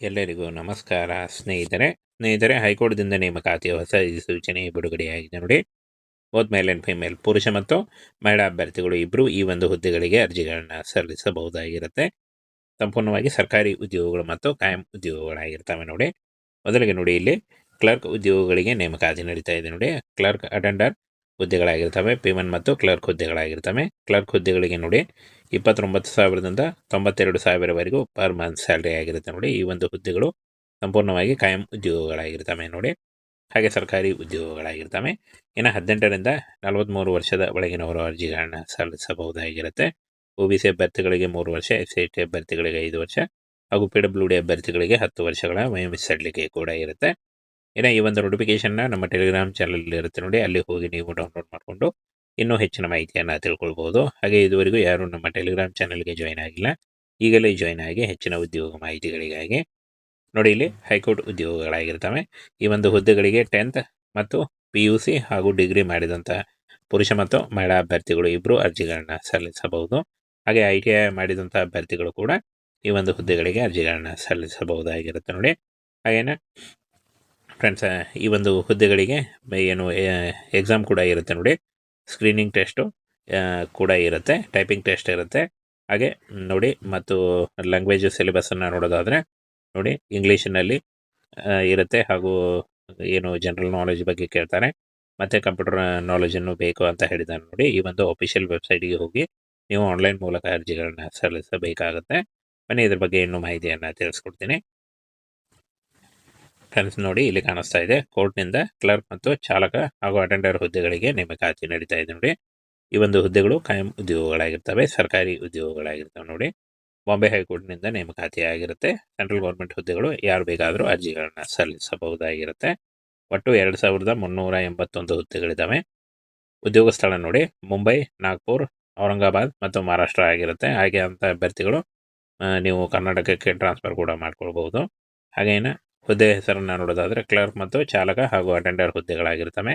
ಎಲ್ಲರಿಗೂ ನಮಸ್ಕಾರ. ಸ್ನೇಹಿತರೆ ಸ್ನೇಹಿತರೆ, ಹೈಕೋರ್ಟ್ದಿಂದ ನೇಮಕಾತಿಯ ಹೊಸ ಸೂಚನೆ ಬಿಡುಗಡೆಯಾಗಿದೆ ನೋಡಿ. ಬೋತ್ ಮೇಲ್ ಆ್ಯಂಡ್ ಫಿಮೇಲ್ ಪುರುಷ ಮತ್ತು ಮಹಿಳಾ ಅಭ್ಯರ್ಥಿಗಳು ಇಬ್ಬರು ಈ ಒಂದು ಹುದ್ದೆಗಳಿಗೆ ಅರ್ಜಿಗಳನ್ನು ಸಲ್ಲಿಸಬಹುದಾಗಿರುತ್ತೆ. ಸಂಪೂರ್ಣವಾಗಿ ಸರ್ಕಾರಿ ಉದ್ಯೋಗಗಳು ಮತ್ತು ಕಾಯಂ ಉದ್ಯೋಗಗಳಾಗಿರ್ತವೆ ನೋಡಿ. ಮೊದಲಿಗೆ ನೋಡಿ ಇಲ್ಲಿ, ಕ್ಲರ್ಕ್ ಉದ್ಯೋಗಗಳಿಗೆ ನೇಮಕಾತಿ ನಡೀತಾ ಇದೆ ನೋಡಿ. Clerk, attender ಹುದ್ದೆಗಳಾಗಿರ್ತವೆ. ಪಿಮನ್ ಮತ್ತು ಕ್ಲರ್ಕ್ ಹುದ್ದೆಗಳಾಗಿರ್ತವೆ. ಕ್ಲರ್ಕ್ ಹುದ್ದೆಗಳಿಗೆ ನೋಡಿ, ಇಪ್ಪತ್ತೊಂಬತ್ತು ಸಾವಿರದಿಂದ ತೊಂಬತ್ತೆರಡು ಸಾವಿರವರೆಗೂ ಪರ್ ಮಂತ್ ಸ್ಯಾಲ್ರಿ ಆಗಿರುತ್ತೆ ನೋಡಿ. ಈ ಒಂದು ಹುದ್ದೆಗಳು ಸಂಪೂರ್ಣವಾಗಿ ಕಾಯಂ ಉದ್ಯೋಗಗಳಾಗಿರ್ತವೆ ನೋಡಿ. ಹಾಗೆ ಸರ್ಕಾರಿ ಉದ್ಯೋಗಗಳಾಗಿರ್ತವೆ. ಇನ್ನು ಹದಿನೆಂಟರಿಂದ ನಲವತ್ತ್ಮೂರು ವರ್ಷದ ಒಳಗಿನವರು ಅರ್ಜಿಗಳನ್ನು ಸಲ್ಲಿಸಬಹುದಾಗಿರುತ್ತೆ. ಒ ಬಿ ಸಿ ಅಭ್ಯರ್ಥಿಗಳಿಗೆ ಮೂರು ವರ್ಷ ಎಸ್ ಸಿ ಟಿ ಅಭ್ಯರ್ಥಿಗಳಿಗೆ ಐದು ವರ್ಷ ಹಾಗೂ ಪಿ ಡಬ್ಲ್ಯೂ ಡಿ ಅಭ್ಯರ್ಥಿಗಳಿಗೆ ಹತ್ತು ವರ್ಷಗಳ ವಯೋಮಿತಿ ಸಡಲಿಕೆ ಕೂಡ ಇರುತ್ತೆ. ಇನ್ನು ಈ ಒಂದು ನೋಟಿಫಿಕೇಶನ್ನ ನಮ್ಮ ಟೆಲಿಗ್ರಾಮ್ ಚಾನಲ್ ಇರುತ್ತೆ ನೋಡಿ, ಅಲ್ಲಿ ಹೋಗಿ ನೀವು ಡೌನ್ಲೋಡ್ ಮಾಡಿಕೊಂಡು ಇನ್ನೂ ಹೆಚ್ಚಿನ ಮಾಹಿತಿಯನ್ನು ತಿಳ್ಕೊಳ್ಬೋದು. ಹಾಗೆ ಇದುವರೆಗೂ ಯಾರು ನಮ್ಮ ಟೆಲಿಗ್ರಾಮ್ ಚಾನಲ್ಗೆ ಜಾಯ್ನ್ ಆಗಿಲ್ಲ. ಈಗಲೇ ಜಾಯ್ನ್ ಆಗಿ ಹೆಚ್ಚಿನ ಉದ್ಯೋಗ ಮಾಹಿತಿಗಳಿಗಾಗಿ ನೋಡಿ ಇಲ್ಲಿ ಹೈಕೋರ್ಟ್ ಉದ್ಯೋಗಗಳಾಗಿರ್ತವೆ. ಈ ಒಂದು ಹುದ್ದೆಗಳಿಗೆ ಟೆಂತ್ ಮತ್ತು ಪಿ ಯು ಸಿ ಹಾಗೂ ಡಿಗ್ರಿ ಮಾಡಿದಂಥ ಪುರುಷ ಮತ್ತು ಮಹಿಳಾ ಅಭ್ಯರ್ಥಿಗಳು ಇಬ್ಬರು ಅರ್ಜಿಗಳನ್ನು ಸಲ್ಲಿಸಬಹುದು. ಹಾಗೆ ಐ ಟಿ ಐ ಮಾಡಿದಂಥ ಅಭ್ಯರ್ಥಿಗಳು ಕೂಡ ಈ ಒಂದು ಹುದ್ದೆಗಳಿಗೆ ಅರ್ಜಿಗಳನ್ನು ಸಲ್ಲಿಸಬಹುದಾಗಿರುತ್ತೆ ನೋಡಿ. ಹಾಗೇನೆ ಫ್ರೆಂಡ್ಸ್ ಈ ಒಂದು ಹುದ್ದೆಗಳಿಗೆ ಏನು ಎಕ್ಸಾಮ್ ಕೂಡ ಇರುತ್ತೆ ನೋಡಿ. ಸ್ಕ್ರೀನಿಂಗ್ ಟೆಸ್ಟು ಕೂಡ ಇರುತ್ತೆ. ಟೈಪಿಂಗ್ ಟೆಸ್ಟ್ ಇರುತ್ತೆ. ಹಾಗೆ ನೋಡಿ, ಮತ್ತು ಲ್ಯಾಂಗ್ವೇಜ್ ಸಿಲೆಬಸ್ಸನ್ನು ನೋಡೋದಾದರೆ, ನೋಡಿ ಇಂಗ್ಲೀಷಿನಲ್ಲಿ ಇರುತ್ತೆ. ಹಾಗೂ, ಏನು ಜನರಲ್ ನಾಲೆಜ್ ಬಗ್ಗೆ ಕೇಳ್ತಾರೆ. ಮತ್ತು ಕಂಪ್ಯೂಟರ್ ನಾಲೆಜನ್ನು ಬೇಕು ಅಂತ ಹೇಳಿದ್ದಾರೆ ನೋಡಿ. ಈ ಒಂದು ಅಫಿಷಿಯಲ್ ವೆಬ್ಸೈಟಿಗೆ ಹೋಗಿ ನೀವು ಆನ್ಲೈನ್ ಮೂಲಕ ಅರ್ಜಿಗಳನ್ನ ಸಲ್ಲಿಸಬೇಕಾಗುತ್ತೆ. ಬನ್ನಿ, ಇದ್ರ ಬಗ್ಗೆ ಇನ್ನೂ ಮಾಹಿತಿಯನ್ನು ತಿಳಿಸ್ಕೊಡ್ತೀನಿ. ಫ್ರೆಂಡ್ಸ್ ನೋಡಿ ಇಲ್ಲಿ ಕಾಣಿಸ್ತಾ ಇದೆ. ಕೋರ್ಟ್ನಿಂದ ಕ್ಲರ್ಕ್ ಮತ್ತು ಚಾಲಕ ಹಾಗೂ ಅಟೆಂಡರ್ ಹುದ್ದೆಗಳಿಗೆ ನೇಮಕಾತಿ ನಡೀತಾ ಇದೆ ನೋಡಿ. ಈ ಒಂದು ಹುದ್ದೆಗಳು ಕಾಯಂ ಉದ್ಯೋಗಗಳಾಗಿರ್ತವೆ, ಸರ್ಕಾರಿ ಉದ್ಯೋಗಗಳಾಗಿರ್ತವೆ ನೋಡಿ. ಬಾಂಬೆ ಹೈಕೋರ್ಟ್ನಿಂದ ನೇಮಕಾತಿ ಆಗಿರುತ್ತೆ. ಸೆಂಟ್ರಲ್ ಗೌರ್ಮೆಂಟ್ ಹುದ್ದೆಗಳು ಯಾರು ಬೇಕಾದರೂ ಅರ್ಜಿಗಳನ್ನ ಸಲ್ಲಿಸಬಹುದಾಗಿರುತ್ತೆ. ಒಟ್ಟು ಎರಡು ಸಾವಿರದ ಮುನ್ನೂರ ಎಂಬತ್ತೊಂದು ಹುದ್ದೆಗಳಿದ್ದಾವೆ ಉದ್ಯೋಗ ಸ್ಥಳ ನೋಡಿ ಮುಂಬೈ ನಾಗ್ಪುರ್ ಔರಂಗಾಬಾದ್ ಮತ್ತು ಮಹಾರಾಷ್ಟ್ರ ಆಗಿರುತ್ತೆ. ಹಾಗೆ ಅಂತ ಅಭ್ಯರ್ಥಿಗಳು ನೀವು ಕರ್ನಾಟಕಕ್ಕೆ ಟ್ರಾನ್ಸ್ಫರ್ ಕೂಡ ಮಾಡ್ಕೊಳ್ಬಹುದು. ಹಾಗೇನ ಹುದ್ದೆ ಹೆಸರನ್ನು ನೋಡೋದಾದರೆ ಕ್ಲರ್ಕ್ ಮತ್ತು ಚಾಲಕ ಹಾಗೂ ಅಟೆಂಡರ್ ಹುದ್ದೆಗಳಾಗಿರ್ತವೆ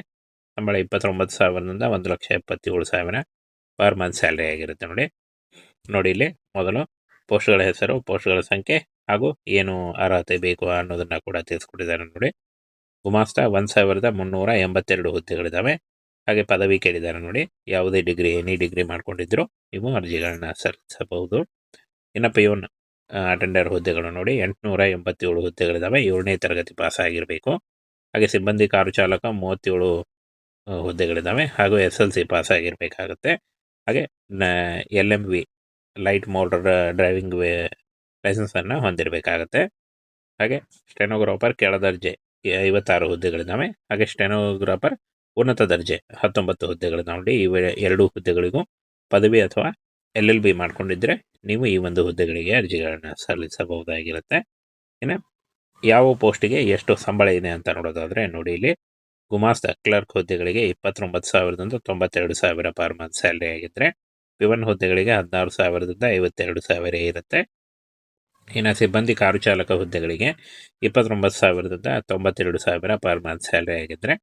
ಸಂಬಳ ಇಪ್ಪತ್ತೊಂಬತ್ತು ಸಾವಿರದಿಂದ ಒಂದು ಲಕ್ಷ ಎಪ್ಪತ್ತೇಳು ಸಾವಿರ ಪರ್ ಮಂತ್ ಸ್ಯಾಲ್ರಿ ಆಗಿರುತ್ತೆ ನೋಡಿ. ನೋಡಿ ಇಲ್ಲಿ ಮೊದಲು ಪೋಸ್ಟ್ಗಳ ಹೆಸರು, ಪೋಸ್ಟ್ಗಳ ಸಂಖ್ಯೆ ಹಾಗೂ ಏನು ಅರ್ಹತೆ ಬೇಕು ಅನ್ನೋದನ್ನು ಕೂಡ ತಿಳಿಸ್ಕೊಟ್ಟಿದ್ದಾರೆ ನೋಡಿ. ಗುಮಾಸ್ತ ಒಂದು ಸಾವಿರದ ಮುನ್ನೂರ ಎಂಬತ್ತೆರಡು ಹುದ್ದೆಗಳಿದ್ದಾವೆ. ಹಾಗೆ ಪದವಿ ಕೇಳಿದ್ದಾರೆ ನೋಡಿ. ಯಾವುದೇ ಡಿಗ್ರಿ ಎನಿ ಡಿಗ್ರಿ ಮಾಡ್ಕೊಂಡಿದ್ರು ನೀವು ಅರ್ಜಿಗಳನ್ನ ಸಲ್ಲಿಸಬಹುದು. ಇನ್ನು ಪಿಯೋನ್ ಅಟೆಂಡರ್ ಹುದ್ದೆಗಳು ನೋಡಿ ಎಂಟುನೂರ ಎಂಬತ್ತೇಳು ಹುದ್ದೆಗಳಿದ್ದಾವೆ ಏಳನೇ ತರಗತಿ ಪಾಸ್ ಆಗಿರಬೇಕು. ಹಾಗೆ ಸಿಬ್ಬಂದಿ ಕಾರು ಚಾಲಕ ಮೂವತ್ತೇಳು ಹುದ್ದೆಗಳಿದ್ದಾವೆ ಹಾಗೂ ಎಸ್ ಎಲ್ ಸಿ ಪಾಸ್ ಆಗಿರಬೇಕಾಗುತ್ತೆ. ಹಾಗೆ L M V light motor driving way ಲೈಸೆನ್ಸನ್ನು ಹೊಂದಿರಬೇಕಾಗತ್ತೆ. ಹಾಗೆ ಸ್ಟೆನೋಗ್ರಾಫರ್ ಕೆಳ ದರ್ಜೆ ಐವತ್ತಾರು ಹುದ್ದೆಗಳಿದ್ದಾವೆ ಹಾಗೆ ಸ್ಟೆನೋಗ್ರಾಫರ್ ಉನ್ನತ ದರ್ಜೆ, ಹತ್ತೊಂಬತ್ತು ಹುದ್ದೆಗಳಿದ್ದಾವೆ ನೋಡಿ. ಇವೆ ಎರಡು ಹುದ್ದೆಗಳಿಗೂ ಪದವಿ ಅಥವಾ ಎಲ್ ಎಲ್ ಬಿ ಮಾಡ್ಕೊಂಡಿದ್ರೆ ನೀವು ಈ ಒಂದು ಹುದ್ದೆಗಳಿಗೆ ಅರ್ಜಿಗಳನ್ನು ಸಲ್ಲಿಸಬಹುದಾಗಿರುತ್ತೆ. ಏನೇ? ಯಾವ ಪೋಸ್ಟಿಗೆ ಎಷ್ಟು ಸಂಬಳ ಇದೆ ಅಂತ ನೋಡೋದಾದರೆ ನೋಡಿ ಇಲ್ಲಿ ಗುಮಾಸ್ತ ಕ್ಲರ್ಕ್ ಹುದ್ದೆಗಳಿಗೆ ಇಪ್ಪತ್ತೊಂಬತ್ತು ಸಾವಿರದಿಂದ ತೊಂಬತ್ತೆರಡು ಸಾವಿರ ಪರ್ ಮಂತ್ ಸ್ಯಾಲ್ರಿ ಆಗಿದ್ದರೆ ಪಿವನ್ ಹುದ್ದೆಗಳಿಗೆ ಹದಿನಾರು ಸಾವಿರದಿಂದ ಐವತ್ತೆರಡು ಸಾವಿರ ಇರುತ್ತೆ. ಇನ್ನು ಸಿಬ್ಬಂದಿ ಕಾರು ಚಾಲಕ ಹುದ್ದೆಗಳಿಗೆ ಇಪ್ಪತ್ತೊಂಬತ್ತು ಸಾವಿರದಿಂದ ತೊಂಬತ್ತೆರಡು ಸಾವಿರ ಪರ್ ಮಂತ್ ಸ್ಯಾಲ್ರಿ ಆಗಿದ್ದರೆ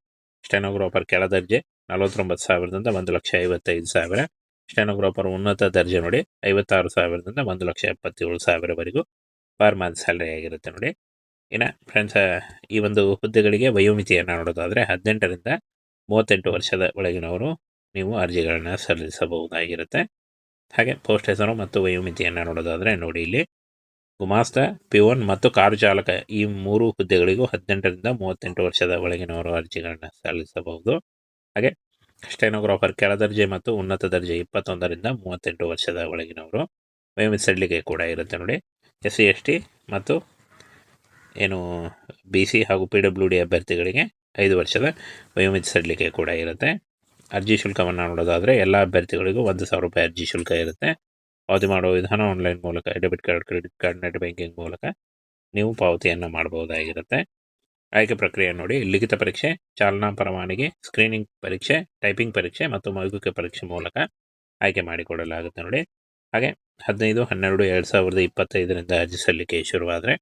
ಸ್ಟೆನೋಗ್ರಾಫರ್ ಕೆಳ ದರ್ಜೆ ನಲವತ್ತೊಂಬತ್ತು ಸಾವಿರದಿಂದ ಒಂದು ಲಕ್ಷ ಐವತ್ತೈದು ಸಾವಿರ ಸ್ಟೆನೋಗ್ರಾಫರ್ ಉನ್ನತ ದರ್ಜೆ ನೋಡಿ, ಐವತ್ತಾರು ಸಾವಿರದಿಂದ ಒಂದು ಲಕ್ಷ ಎಪ್ಪತ್ತೇಳು ಸಾವಿರವರೆಗೂ ಪರ್ ಮಂತ್ ಸ್ಯಾಲ್ರಿ ಆಗಿರುತ್ತೆ ನೋಡಿ. ಇನ್ನು ಫ್ರೆಂಡ್ಸ್, ಈ ಒಂದು ಹುದ್ದೆಗಳಿಗೆ ವಯೋಮಿತಿಯನ್ನು ನೋಡೋದಾದರೆ ಹದಿನೆಂಟರಿಂದ ಮೂವತ್ತೆಂಟು ವರ್ಷದ ಒಳಗಿನವರು ನೀವು ಅರ್ಜಿಗಳನ್ನು ಸಲ್ಲಿಸಬಹುದಾಗಿರುತ್ತೆ. ಹಾಗೆ ಪೋಸ್ಟ್ ಹೆಸರು ಮತ್ತು ವಯೋಮಿತಿಯನ್ನು ನೋಡೋದಾದರೆ ನೋಡಿ ಇಲ್ಲಿ. ಗುಮಾಸ್ತ ಪಿಯೋನ್ ಮತ್ತು ಕಾರು ಚಾಲಕ ಈ ಮೂರು ಹುದ್ದೆಗಳಿಗೂ ಹದಿನೆಂಟರಿಂದ ಮೂವತ್ತೆಂಟು ವರ್ಷದ ಒಳಗಿನವರು ಅರ್ಜಿಗಳನ್ನು ಸಲ್ಲಿಸಬಹುದು. ಹಾಗೆ ಸ್ಟೆನೋಗ್ರಾಫರ್ ಕೆಳ ದರ್ಜೆ ಮತ್ತು ಉನ್ನತ ದರ್ಜೆ ಇಪ್ಪತ್ತೊಂದರಿಂದ ಮೂವತ್ತೆಂಟು ವರ್ಷದ ಒಳಗಿನವರು. ಸಡಿಲಿಕೆ ಕೂಡ ಇರುತ್ತೆ ನೋಡಿ. ಎಸ್ ಸಿ ಎಸ್ ಟಿ ಮತ್ತು ಏನು ಬಿ ಸಿ ಹಾಗೂ ಪಿ ಡಬ್ಲ್ಯೂ ಡಿ ಅಭ್ಯರ್ಥಿಗಳಿಗೆ ಐದು ವರ್ಷದ ವಯೋಮಿತಿ ಸಡಿಲಿಕೆ ಕೂಡ ಇರುತ್ತೆ. ಅರ್ಜಿ ಶುಲ್ಕವನ್ನು ನೋಡೋದಾದರೆ ಎಲ್ಲ ಅಭ್ಯರ್ಥಿಗಳಿಗೂ ಒಂದು ಸಾವಿರ ರೂಪಾಯಿ ಅರ್ಜಿ ಶುಲ್ಕ ಇರುತ್ತೆ. ಪಾವತಿ ಮಾಡುವ ವಿಧಾನ ಆನ್ಲೈನ್ ಮೂಲಕ debit card credit card net banking ಮೂಲಕ ನೀವು ಪಾವತಿಯನ್ನು ಮಾಡಬಹುದಾಗಿರುತ್ತೆ. ಆಯ್ಕೆ ಪ್ರಕ್ರಿಯೆ ನೋಡಿ. ಲಿಖಿತ ಪರೀಕ್ಷೆ, ಚಾಲನಾ ಪರವಾನಗಿ ಸ್ಕ್ರೀನಿಂಗ್ ಪರೀಕ್ಷೆ ಟೈಪಿಂಗ್ ಪರೀಕ್ಷೆ ಮತ್ತು ಮೌಖಿಕ ಪರೀಕ್ಷೆ ಮೂಲಕ ಆಯ್ಕೆ ಮಾಡಿಕೊಡಲಾಗುತ್ತೆ ನೋಡಿ. ಹಾಗೆ ಹದಿನೈದು, ಹನ್ನೆರಡು, ಎರಡು ಸಾವಿರದ ಇಪ್ಪತ್ತೈದರಿಂದ ಅರ್ಜಿ ಸಲ್ಲಿಕೆ ಶುರುವಾದರೆ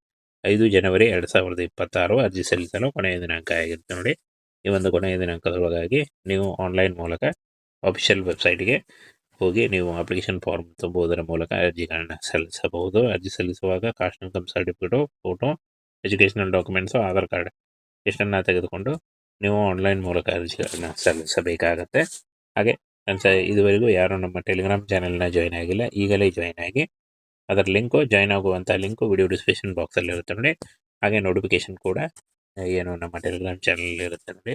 ಐದು ಜನವರಿ ಎರಡು ಸಾವಿರದ ಇಪ್ಪತ್ತಾರು ಅರ್ಜಿ ಸಲ್ಲಿಸಲು ಕೊನೆಯ ದಿನಾಂಕ ಆಗಿರುತ್ತೆ ನೋಡಿ. ಈ ಒಂದು ಕೊನೆಯ ದಿನಾಂಕದೊಳಗಾಗಿ ನೀವು ಆನ್ಲೈನ್ ಮೂಲಕ ಅಫಿಷಿಯಲ್ ವೆಬ್ಸೈಟ್ಗೆ ಹೋಗಿ ನೀವು ಅಪ್ಲಿಕೇಶನ್ ಫಾರ್ಮ್ ತುಂಬುವುದರ ಮೂಲಕ ಅರ್ಜಿಗಳನ್ನು ಸಲ್ಲಿಸಬಹುದು. ಅರ್ಜಿ ಸಲ್ಲಿಸುವಾಗ caste income certificate photo educational documents Aadhaar card ಇಷ್ಟನ್ನು ತೆಗೆದುಕೊಂಡು ನೀವು ಆನ್ಲೈನ್ ಮೂಲಕ ಅರ್ಜಿಗಳನ್ನು ಸಲ್ಲಿಸಬೇಕಾಗತ್ತೆ. ಹಾಗೆ ಫ್ರೆಂಡ್ಸ್ ಇದುವರೆಗೂ ಯಾರು ನಮ್ಮ ಟೆಲಿಗ್ರಾಮ್ ಚಾನೆಲ್ನ ಜಾಯ್ನ್ ಆಗಿಲ್ಲ, ಈಗಲೇ ಜಾಯ್ನ್ ಆಗಿ ಅದರ ಲಿಂಕು ಜಾಯ್ನ್ ಆಗುವಂಥ ಲಿಂಕು ವಿಡಿಯೋ ಡಿಸ್ಕ್ರಿಪ್ಷನ್ ಬಾಕ್ಸಲ್ಲಿ ಇರುತ್ತೆ ನೋಡಿ. ಹಾಗೆ ನೋಟಿಫಿಕೇಶನ್ ಕೂಡ ಏನು ನಮ್ಮ ಟೆಲಿಗ್ರಾಮ್ ಚಾನಲ್ ಇರುತ್ತೆ ನೋಡಿ.